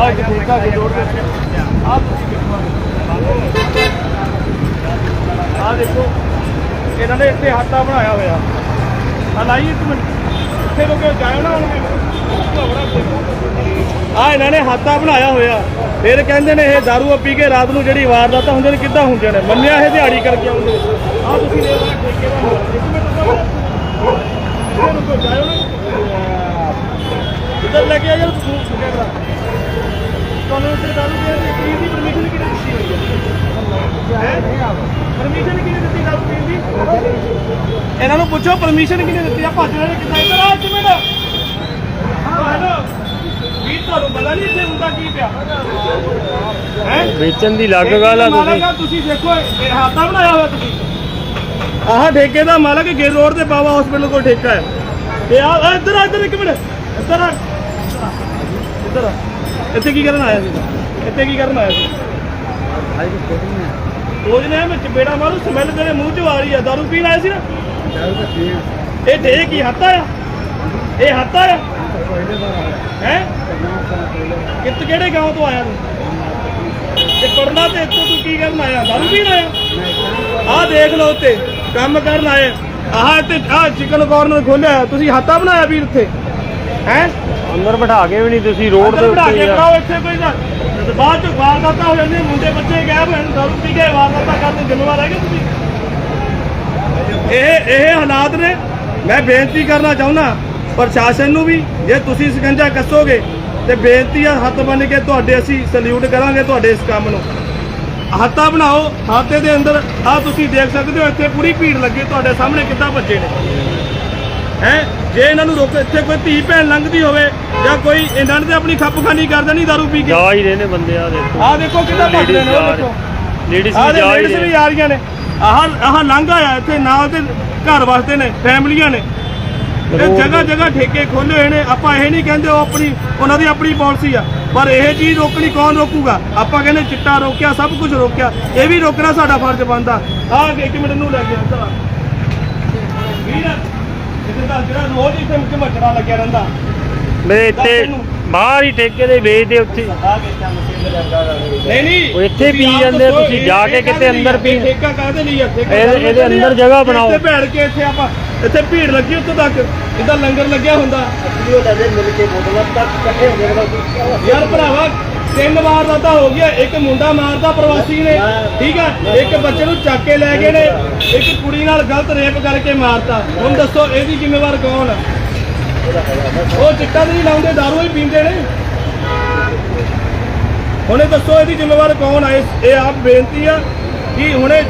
ਆ ਇੱਕ ਠੇਕਾ ਕੇ ਜੋੜ ਦੇ ਆ ਤੁਸੀਂ ਦੇਖੋ ਆ ਦੇਖੋ, ਇਹਨਾਂ ਨੇ ਇੱਥੇ ਹਾਤਾ ਬਣਾਇਆ ਹੋਇਆ। ਆ ਲਾਈ ਇੱਕ ਮਿੰਟ। ਇੱਥੇ ਲੋਕੇ ਜਾਇਓ ਨਾ ਆ ਇਹਨਾਂ ਨੇ ਹਾਤਾ ਬਣਾਇਆ ਹੋਇਆ। ਫਿਰ ਕਹਿੰਦੇ ਨੇ ਇਹ ਦਾਰੂ ਪੀ ਕੇ ਰਾਤ ਨੂੰ ਜਿਹੜੀ ਵਾਰਦਾਤਾਂ ਹੁੰਦੀਆਂ ਨੇ, ਕਿੱਦਾਂ ਹੁੰਦੀਆਂ ਨੇ? ਮੰਨਿਆ ਇਹ ਦਿਹਾੜੀ ਕਰਕੇ ਆਉਂਦੇ ਆ ਤੁਸੀਂ ਦੇਖ ਲਓ ਠੇਕੇ ਦਾ ਹਾਲ। ਇੱਕ ਮਿੰਟ ਰੁਕੋ ਇੱਥੇ ਰੁਕੋ ਜਾਇਓ ਨਾ ਇੱਧਰ ਲੈ ਕੇ ਆ ਯਾਰ ਤੂੰ ਕੈਮਰਾ ਤੁਹਾਨੂੰ ਇੱਥੇ ਦਾਰੂ ਪੀਣ ਦੀ ਪੀਣ ਦੀ ਪਰਮਿਸ਼ਨ ਕਿਹਨੇ ਦਿੱਤੀ ਹੋਈ ਹੈ ਪਰਮਿਸ਼ਨ ਕਿਹਨੇ ਦਿੱਤੀ? ਦਾਰੂ ਪੀਣ ਦੀ ਇਹਨਾਂ ਨੂੰ ਪੁੱਛੋ ਪਰਮਿਸ਼ਨ ਕਿਹਨੇ ਦਿੱਤੀ? ਆ ਭੱਜ ਰਹੇ ਕਿੱਦਾਂ ਇੱਧਰ ਆ ਇੱਕ ਮਿੰਟ ਹਾਂ ਹੈਲੋ ਵੀ ਤੁਹਾਨੂੰ ਪਤਾ ਨਹੀਂ ਇੱਥੇ ਹੁੰਦਾ ਕੀ ਪਿਆ। ਹੈ? ਵੇਚਣ ਦੀ ਲੱਗ ਗੱਲ ਆ ਤੁਸੀਂ। ਤੁਸੀਂ ਦੇਖੋ ਇਹ ਹਾਤਾ ਬਣਾਇਆ ਹੋਇਆ ਤੁਸੀਂ। ਆਹ ਠੇਕੇ ਦਾ ਮਾਲਕ ਗੇਰ ਰੋਡ ਤੇ ਬਾਬਾ ਹਸਪੀਟਲ ਕੋਲ ਠੇਕਾ ਹੈ। ਤੇ ਆ ਇੱਧਰ ਆ ਇੱਧਰ ਇੱਕ ਮਿੰਟ। ਇੱਧਰ ਆ। ਇੱਧਰ ਆ। ਇੱਥੇ ਕੀ ਕਰਨ ਆਇਆ ਸੀ? ਇੱਥੇ ਕੀ ਕਰਨ ਆਇਆ ਸੀ? ਉਹ ਜਿਹਨੇ ਮੈਂ ਚਪੇੜਾ ਮਾਰੂ ਸਮੈਲ ਤੇਰੇ ਮੂੰਹ ਚੋਂ ਆ ਰਹੀ ਆ। ਦਾਰੂ ਪੀਣ ਆਇਆ ਸੀ ਨਾ? ਇਹ ਠੇਕ ਕੀ ਹੱਤਾ ਆ? ਇਹ ਹੱਤਾ ਆ? ਹੈ? ਕਿੱਥੇ ਕਿਹੜੇ ਗਾਂव ਤੋਂ ਆਇਆ ਤੂੰ? ਤੇ ਪੜਨਾ ਤੇ ਇੱਥੋਂ ਤੂੰ ਕੀ ਕਰਨ ਆਇਆ? ਦਾਰੂ ਪੀਣ ਆਇਆ? ਆਹ ਦੇਖ ਲਓ ਉੱਤੇ ਕੰਮ ਕਰਨ ਆਏ। ਆਹ ਤੇ ਆਹ ਚਿਕਨ ਕਾਰਨਰ ਖੋਲਿਆ ਤੁਸੀਂ ਹਾਤਾ ਬਣਾਇਆ ਵੀਰ ਇੱਥੇ? ਹੈ? ਅੰਦਰ ਬਿਠਾ ਕੇ ਵੀ ਨਹੀਂ ਤੁਸੀਂ ਰੋਡ ਦੇ ਉੱਤੇ ਕੇ ਹੀ ਆ। ਬਣਾਓ ਇੱਥੇ ਕੋਈ ਨਾ। ਤੇ ਬਾਅਦ ਚ ਵਾਰਦਾਤਾਂ ਹੋ ਜਾਂਦੀਆਂ ਮੁੰਡੇ ਬੱਚੇ ਗਾਇਬ ਹੋਏ ਨੇ, ਦਾਰੂ ਪੀ ਕੇ ਵਾਰਦਾਤਾਂ ਕਰਦੇ ਜ਼ਿੰਮੇਵਾਰ ਹੈਗੇ ਤੁਸੀਂ? ਇਹ ਇਹ ਹਾਲਾਤ ਨੇ। ਮੈਂ ਬੇਨਤੀ ਕਰਨਾ ਚਾਹੁੰਦਾ ਪ੍ਰਸ਼ਾਸਨ ਨੂੰ ਵੀ ਜੇ ਤੁਸੀਂ ਸਕੰਜਾ ਕੱਸੋਗੇ ਤੇ ਬੇਨਤੀ ਆ ਹੱਥ ਬੰਨ ਕੇ ਤੁਹਾਡੇ ਅਸੀਂ ਸਲੂਟ ਕਰਾਂਗੇ ਤੁਹਾਡੇ ਇਸ ਕੰਮ ਨੂੰ। ਹਾਤਾ ਬਣਾਓ ਹਾਤੇ ਦੇ ਅੰਦਰ ਆ ਤੁਸੀਂ ਦੇਖ ਸਕਦੇ ਹੋ ਇੱਥੇ ਪੂਰੀ ਭੀੜ ਲੱਗੀ ਤੁਹਾਡੇ ਸਾਹਮਣੇ ਕਿੱਦਾਂ ਬੱਚੇ ਨੇ। ਹੈ? ਜੇ ਇਹਨਾਂ ਨੂੰ ਰੋਕ ਇੱਥੇ ਕੋਈ ਧੀ ਭੈਣ ਲੰਘਦੀ ਹੋਵੇ ਜਾਂ ਕੋਈ ਇਹਨਾਂ ਨੇ ਆਪਣੀ ਖੱਪਖਾਨੀ ਕਰ ਦੇਣੀ ਦਾਰੂ ਪੀ ਕੇ। ਜਾ ਹੀ ਰਹੇ ਨੇ ਬੰਦੇ ਆ ਦੇਖੋ। ਆਹ ਦੇਖੋ ਕਿੱਦਾਂ ਭੱਜ ਰਹੇ ਨੇ ਉਹ ਦੇਖੋ। ਲੇਡੀਜ਼ ਆਹ ਵੀ ਦੇ ਜਾ ਹੀ ਲੇਡੀਜ਼ ਵੀ ਰਹੇ ਆ ਰਹੀਆਂ ਨੇ। ਆਹ ਆਹ ਲੰਘ ਆਇਆ ਇੱਥੇ ਨਾਲ ਤੇ ਘਰ ਵਾਸਤੇ ਨੇ ਫੈਮਲੀਆਂ ਨੇ। ਇਹ ਜਗ੍ਹਾ ਜਗ੍ਹਾ ਠੇਕੇ ਖੋਲੇ ਹੋਏ ਨੇ। ਆਪਾਂ ਇਹ ਨਹੀਂ ਕਹਿੰਦੇ ਉਹ ਆਪਣੀ ਉਹਨਾਂ ਦੀ ਆਪਣੀ ਪਾਲਿਸੀ ਆ। ਪਰ ਇਹ ਚੀਜ਼ ਰੋਕਣੀ ਕੌਣ ਰੋਕੂਗਾ? ਆਪਾਂ ਕਹਿੰਦੇ ਚਿੱਟਾ ਰੋਕਿਆ ਸਭ ਕੁਝ ਰੋਕਿਆ। ਇਹ ਵੀ ਰੋਕਣਾ ਸਾਡਾ ਫਰਜ਼ ਬਣਦਾ। ਆਹ ਇੱਕ ਮਿੰਟ ਨੂੰ ਲੈ ਆਂਦਾ ਵੀਰ ਇਹਦੇ ਦਾ ਜਿਹੜਾ ਰੋਜ਼ ਇੱਥੇ ਮੁੱਖ ਮੱਛੜਾ ਲੱਗਿਆ ਰਹਿੰਦਾ। ਮੇਰੇ ਇੱਥੇ ਬਾਹਰ ਹੀ ਠੇਕੇ ਦੇ ਵੇਚਦੇ ਉੱਥੇ ਨਹੀਂ ਨਹੀਂ। ਉਹ ਇੱਥੇ ਪੀ ਜਾਂਦੇ ਆ, ਤੁਸੀਂ ਜਾ ਕੇ ਕਿਤੇ ਅੰਦਰ? ਪੀ- ਠੇਕਾ ਕਾਹਦੇ ਲਈ ਠੇਕਾ ਇਹਦੇ- ਇਹਦੇ ਅੰਦਰ? ਜਗ੍ਹਾ ਬਣਾਓ। ਇੱਥੇ ਬੈਠ ਕੇ ਇੱਥੇ ਆਪਾਂ ਇੱਥੇ ਭੀੜ ਲੱਗੀ ਉੱਤੋਂ ਤੱਕ। ਇਦਾਂ ਲੰਗਰ ਲੱਗਿਆ ਹੁੰਦਾ। ਯਾਰ ਭਰਾਵਾ ਤਿੰਨ ਵਾਰ ਦਾ ਤਾਂ ਹੋ ਗਿਆ, ਇੱਕ ਮੁੰਡਾ ਮਾਰਦਾ ਪ੍ਰਵਾਸੀ ਨੇ, ਠੀਕ ਆ? ਇੱਕ ਬੱਚੇ ਨੂੰ ਚੱਕ ਕੇ ਲੈ ਗਏ ਨੇ, ਇੱਕ ਕੁੜੀ ਨਾਲ ਗਲਤ ਰੇਪ ਕਰਕੇ ਮਾਰਤਾ। ਹੁਣ ਦੱਸੋ, ਇਹਦੀ ਜ਼ਿੰਮੇਵਾਰ ਕੌਣ ਆ? ਉਹ ਚਿੱਟਾ ਤਾਂ ਨਹੀਂ ਲਾਉਂਦੇ, ਦਾਰੂ ਹੀ ਪੀਂਦੇ ਨੇ। ਹੁਣੇ ਦੱਸੋ, ਇਹਦੀ ਜ਼ਿੰਮੇਵਾਰ ਕੌਣ ਆ? ਇਹ ਆਪ ਬੇਨਤੀ ਆ ਕਿ ਹੁਣੇ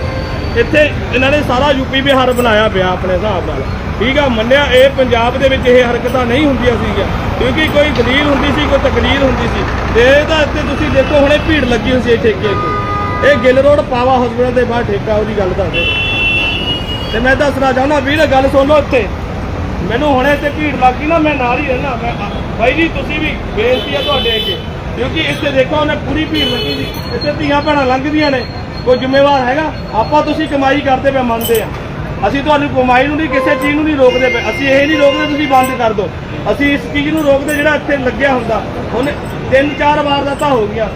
ਇੱਥੇ ਇਹਨਾਂ ਨੇ ਸਾਰਾ ਯੂਪੀ ਬਿਹਾਰ ਬਣਾਇਆ ਪਿਆ ਆਪਣੇ ਹਿਸਾਬ ਨਾਲ। ਠੀਕ ਆ, ਮੰਨਿਆ ਇਹ ਪੰਜਾਬ ਦੇ ਵਿੱਚ ਇਹ ਹਰਕਤਾਂ ਨਹੀਂ ਹੁੰਦੀਆਂ ਸੀਗੀਆਂ। ਕਿਉਂਕਿ ਕੋਈ ਦਲੀਲ ਹੁੰਦੀ ਸੀ, ਕੋਈ ਤਕਲੀਰ ਹੁੰਦੀ ਸੀ। ਤੇ ਇਹਦਾ ਇੱਥੇ ਤੁਸੀਂ ਦੇਖੋ, ਹੁਣੇ ਭੀੜ ਲੱਗੀ ਹੁੰਦੀ ਹੈ ਠੇਕੇ ਤੇ। ਇਹ ਗਿੱਲ ਰੋਡ ਪਾਵਾ ਹਸਪੀਟਲ ਦੇ ਬਾਹਰ ਠੇਕਾ, ਉਹਦੀ ਗੱਲ ਦੱਸਦੇ। ਤੇ ਮੈਂ ਦੱਸਣਾ ਚਾਹੁੰਦਾ, ਵੀਰ, ਗੱਲ ਸੁਣੋ ਇੱਥੇ। ਮੈਨੂੰ ਹੁਣੇ ਤੇ ਭੀੜ ਲੱਗੀ ਨਾ, ਮੈਂ ਨਾਲ ਹੀ ਰਹਿਣਾ ਮੈਂ ਬਾਈ ਜੀ, ਤੁਸੀਂ ਵੀ ਬੇਨਤੀ ਆ ਤੁਹਾਡੇ ਅੱਗੇ। ਕਿਉਂਕਿ ਇੱਥੇ ਦੇਖੋ, ਉਹਨੇ ਪੂਰੀ ਭੀੜ ਲੱਗੀ ਸੀ। ਇੱਥੇ ਧੀਆਂ ਭੈਣਾਂ ਲੰਘਦੀਆਂ ਨੇ। ਕੋਈ ਜ਼ਿੰਮੇਵਾਰ ਹੈਗਾ ਆਪਾਂ ਤੁਸੀਂ ਕਮਾਈ ਕਰਦੇ ਪਏ ਮੰਨਦੇ ਆ। ਅਸੀਂ ਤੁਹਾਨੂੰ ਕਮਾਈ ਨੂੰ ਨਹੀਂ ਕਿਸੇ ਚੀਜ਼ ਨੂੰ ਨਹੀਂ ਰੋਕਦੇ ਪਏ। ਅਸੀਂ ਇਹ ਨਹੀਂ ਰੋਕਦੇ ਤੁਸੀਂ ਬੰਦ ਕਰ ਦਿਓ। ਅਸੀਂ ਇਸ ਚੀਜ਼ ਨੂੰ ਰੋਕਦੇ ਜਿਹੜਾ ਇੱਥੇ ਲੱਗਿਆ ਹੁੰਦਾ। ਹੁਣ ਤਿੰਨ ਚਾਰ ਵਾਰ ਦਾ ਤਾਂ ਹੋ ਗਿਆ।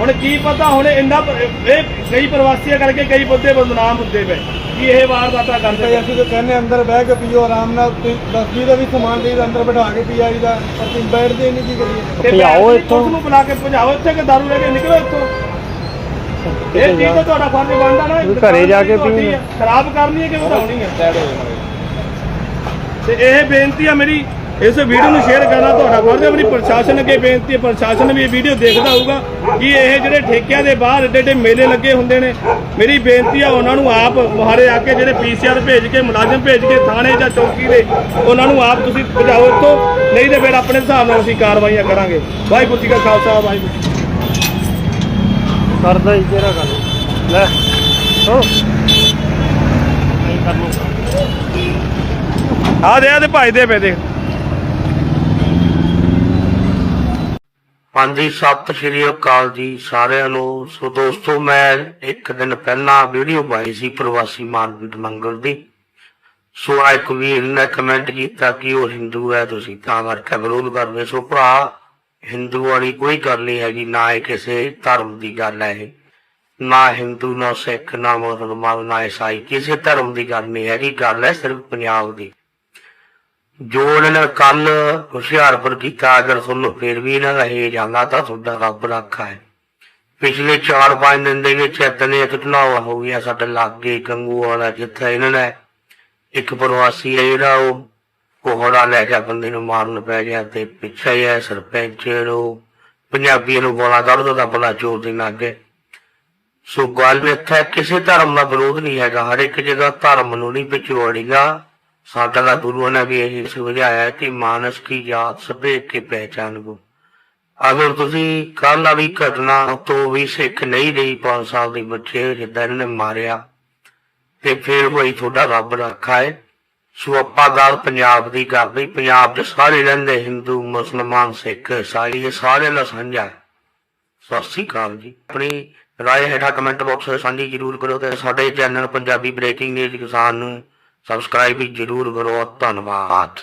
ਹੁਣ ਕੀ ਪਤਾ ਹੁਣ ਇੰਨਾ ਇਹ ਕਈ ਪ੍ਰਵਾਸੀਆਂ ਕਰਕੇ ਕਈ ਬੰਦੇ ਬਦਨਾਮ ਹੁੰਦੇ ਪਏ। ਕਿ ਇਹ ਵਾਰਦਾਤਾਂ ਕਰਦੇ ਤੇ ਪਏ। ਅਸੀਂ ਤਾਂ ਕਹਿੰਦੇ ਅੰਦਰ ਬਹਿ ਕੇ ਪੀਓ ਆਰਾਮ ਨਾਲ। ਤੁਸੀਂ 10 20 ਦਾ ਵੀ ਸਮਾਨ ਦੇ ਅੰਦਰ ਬਿਠਾ ਕੇ ਪੀ ਆਈਦਾ ਪਰ ਤੁਸੀਂ ਬੈਠਦੇ ਨਹੀਂ ਕੀ ਕਰੀਏ ਤੇ ਭਜਾਓ ਇੱਥੋਂ। ਨੂੰ ਬੁਲਾ ਕੇ ਭਜਾਓ ਇੱਥੇ ਕਿ ਦਾਰੂ ਲੈ ਕੇ ਨਿਕਲੋ ਇੱਥੋਂ। ਇਹ ਚੀਜ਼ ਤਾਂ ਤੁਹਾਡਾ ਫਰਜ਼ ਬਣਦਾ ਨਾ ਤੁਸੀਂ ਘਰੇ ਜਾ ਕੇ ਪੀਓ। ਹੈ, ਖਰਾਬ ਕਰਨੀ ਹੈ ਕਿ ਵਧਾਉਣੀ ਹੈ? ਤੇ ਇਹ ਬੇਨਤੀ ਹੈ ਮੇਰੀ ਇਸ ਵੀਡੀਓ ਨੂੰ ਸ਼ੇਅਰ ਕਰਨਾ ਤੁਹਾਡਾ ਫਰਜ਼ ਹੈ। ਮੇਰੀ ਪ੍ਰਸ਼ਾਸਨ ਅੱਗੇ ਬੇਨਤੀ ਹੈ ਪ੍ਰਸ਼ਾਸਨ ਵੀ ਇਹ ਵੀਡੀਓ ਦੇਖਦਾ ਹੋਊਗਾ ਕਿ ਇਹ ਜਿਹੜੇ ਠੇਕਿਆਂ ਦੇ ਬਾਹਰ ਏਡੇ ਏਡੇ ਮੇਲੇ ਲੱਗੇ ਹੁੰਦੇ ਨੇ। ਮੇਰੀ ਬੇਨਤੀ ਆ ਉਹਨਾਂ ਨੂੰ ਆਪ ਮੁਹਾਰੇ ਆ ਕੇ ਜਿਹੜੇ ਪੀਸੀਆਰ ਭੇਜ ਕੇ ਮੁਲਾਜ਼ਮ ਭੇਜ ਕੇ ਥਾਣੇ ਜਾਂ ਚੌਕੀ ਦੇ ਉਹਨਾਂ ਨੂੰ ਆਪ ਤੁਸੀਂ ਭਜਾਓ ਇੱਥੋਂ। ਨਹੀਂ ਤੇ ਫਿਰ ਆਪਣੇ ਹਿਸਾਬ ਨਾਲ ਅਸੀਂ ਕਾਰਵਾਈਆਂ ਕਰਾਂਗੇ। ਵਾਹਿਗੁਰੂ ਜੀ ਕਾ ਖਾਲਸਾ ਵਾਹਿਗੁਰੂ ਜੀ ਕੀ ਫਤਿਹ। ਕਰਦਾ ਹੀ ਤੇਰਾ ਗੱਲ। ਲੈ, ਹੋ। ਨਹੀਂ ਕਰ ਲੂੰਗਾ ਆ ਦੇ ਆ ਦੇ ਭਾਈ ਦੇ ਪਏ ਦੇਖ ਹਾਂਜੀ, ਸਤਿ ਸ਼੍ਰੀ ਅਕਾਲ ਜੀ ਸਾਰਿਆਂ ਨੂੰ। ਸੋ ਦੋਸਤੋ, ਮੈਂ ਇੱਕ ਦਿਨ ਪਹਿਲਾਂ ਵੀਡੀਓ ਪਾਈ ਸੀ ਪ੍ਰਵਾਸੀ ਮਾਰਕੀਟ ਮੰਗਲ ਦੀ। ਸੋ ਆ ਇੱਕ ਵੀਰ ਨੇ ਕਮੈਂਟ ਕੀਤਾ ਕਿ ਉਹ ਹਿੰਦੂ ਹੈ, ਤੁਸੀਂ ਤਾਂ ਕਰਕੇ ਵਿਰੋਧ ਕਰਦੇ ਸੋ ਭਰਾ ਹਿੰਦੂ ਵਾਲੀ ਕੋਈ ਗੱਲ ਨਹੀਂ ਹੈਗੀ, ਨਾ ਇਹ ਕਿਸੇ ਧਰਮ ਦੀ ਗੱਲ ਹੈ ਨਾ ਹਿੰਦੂ, ਨਾ ਸਿੱਖ, ਨਾ ਮੁਸਲਮਾਨ, ਨਾ ਈਸਾਈ, ਕਿਸੇ ਧਰਮ ਦੀ ਗੱਲ ਨਹੀਂ ਹੈਗੀ, ਗੱਲ ਹੈ ਸਿਰਫ ਪੰਜਾਬ ਦੀ। ਜੋ ਉਹਨਾਂ ਨੇ ਕੱਲ ਹੁਸ਼ਿਆਰਪੁਰ ਕੀਤਾ, ਅਗਰ ਤੁਹਾਨੂੰ ਫਿਰ ਵੀ ਇਹਨਾਂ ਦਾ ਰਹੇ ਜਾਂਦਾ ਤਾਂ ਤੁਹਾਡਾ ਰੱਬ ਰੱਖਾ ਹੈ। ਪਿਛਲੇ 4-5 ਦਿਨ ਦੇ ਵਿੱਚ ਇਤਨੇ ਇੱਕ ਹੋ ਗਈਆਂ ਸਾਡੇ ਲਾਗੇ ਗੰਗੂ ਵਾਲਾ ਜਿੱਥੇ ਇਹਨਾਂ ਨੇ ਇੱਕ ਪ੍ਰਵਾਸੀ ਹੈ ਜਿਹੜਾ ਉਹ ਕੋਹੜਾ ਲੈ ਕੇ ਬੰਦੇ ਨੂੰ, ਮਾਰਨ ਪੈ ਗਿਆ ਤੇ ਪਿੱਛੇ ਹੈ ਸਰਪੰਚ ਨੂੰ। ਪੰਜਾਬੀਆਂ ਨੂੰ ਬੋਲਾ ਦਰਦ ਦਾ ਬੜਾ ਜ਼ੋਰ ਦੇ ਲੱਗੇ ਸੋ ਗੱਲ ਇੱਥੇ ਕਿਸੇ ਧਰਮ ਦਾ ਵਿਰੋਧ ਨਹੀਂ ਹੈਗਾ। ਹਰ ਇੱਕ ਜਗ੍ਹਾ ਧਰਮ ਨੂੰ ਨਹੀਂ ਵਿਚੋੜੇਗਾ ਸਾਡਾ ਦਾ ਗੁਰੂ ਨੇ ਵੀ ਇਹ ਸਮਝਾਇਆ ਕਿ ਮਾਨਸ ਕੀ ਜਾਤ ਸਭੇ ਕੇ ਪਹਿਚਾਨ ਕੋ। ਅਗਰ ਤੁਸੀਂ ਕੱਲ ਵਾਲੀ ਘਟਨਾ ਤੋਂ ਵੀ ਸਿੱਖ ਨਹੀਂ ਰਹੀ, ਪੰਜ ਸਾਲ ਦੇ ਬੱਚੇ ਜਿੱਦਾਂ ਇਹਨੇ ਮਾਰਿਆ, ਤੇ ਫਿਰ ਵਹੀ ਤੁਹਾਡਾ ਰੱਬ ਰੱਖਾ ਹੈ। ਸੋ ਆਪਾਂ ਗੱਲ ਪੰਜਾਬ ਦੀ ਕਰਦੀ ਪੰਜਾਬ ਦੇ ਸਾਰੇ ਰਹਿੰਦੇ ਹਿੰਦੂ, ਮੁਸਲਮਾਨ, ਸਿੱਖ, ਈਸਾਈ, ਇਹ ਸਾਰੇ ਨਾਲ ਸਾਂਝਾ ਸਤਿ ਸ਼੍ਰੀ ਅਕਾਲ ਜੀ। ਆਪਣੀ ਰਾਏ ਹੇਠਾਂ ਕਮੈਂਟ ਬਾਕਸ ਵਿੱਚ ਸਾਂਝੀ ਜ਼ਰੂਰ ਕਰੋ ਤੇ ਸਾਡੇ ਚੈਨਲ ਪੰਜਾਬੀ ਬ੍ਰੇਕਿੰਗ ਨਿਊਜ਼ ਕਿਸਾਨ ਨੂੰ ਸਬਸਕ੍ਰਾਈਬ ਵੀ ਜ਼ਰੂਰ ਕਰੋ। ਧੰਨਵਾਦ।